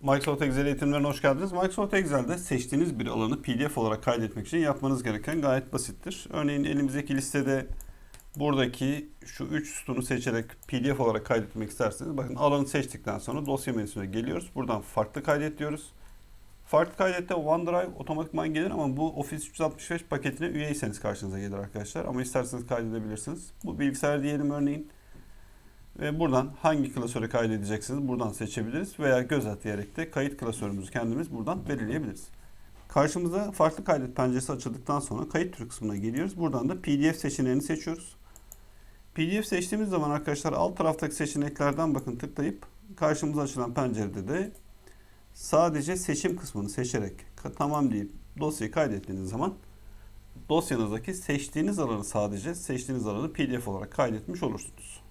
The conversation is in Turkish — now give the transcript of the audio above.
Microsoft Excel eğitimlerine hoş geldiniz. Microsoft Excel'de seçtiğiniz bir alanı PDF olarak kaydetmek için yapmanız gereken gayet basittir. Örneğin elimizdeki listede buradaki şu 3 sütunu seçerek PDF olarak kaydetmek isterseniz bakın alanı seçtikten sonra dosya menüsüne geliyoruz. Buradan farklı kaydet diyoruz. Farklı kaydette OneDrive otomatikman gelir ama bu Office 365 paketine üyeyseniz karşınıza gelir arkadaşlar. Ama isterseniz kaydedebilirsiniz. Bu bilgisayar diyelim örneğin. Ve buradan hangi klasöre kaydedeceksiniz buradan seçebiliriz veya göz atayarak da kayıt klasörümüzü kendimiz buradan belirleyebiliriz. Karşımıza farklı kaydet penceresi açıldıktan sonra kayıt türü kısmına geliyoruz. Buradan da PDF seçeneğini seçiyoruz. PDF seçtiğimiz zaman arkadaşlar alt taraftaki seçeneklerden bakın tıklayıp karşımıza açılan pencerede de sadece seçim kısmını seçerek tamam deyip dosyayı kaydettiğiniz zaman dosyanızdaki seçtiğiniz alanı sadece seçtiğiniz alanı PDF olarak kaydetmiş olursunuz.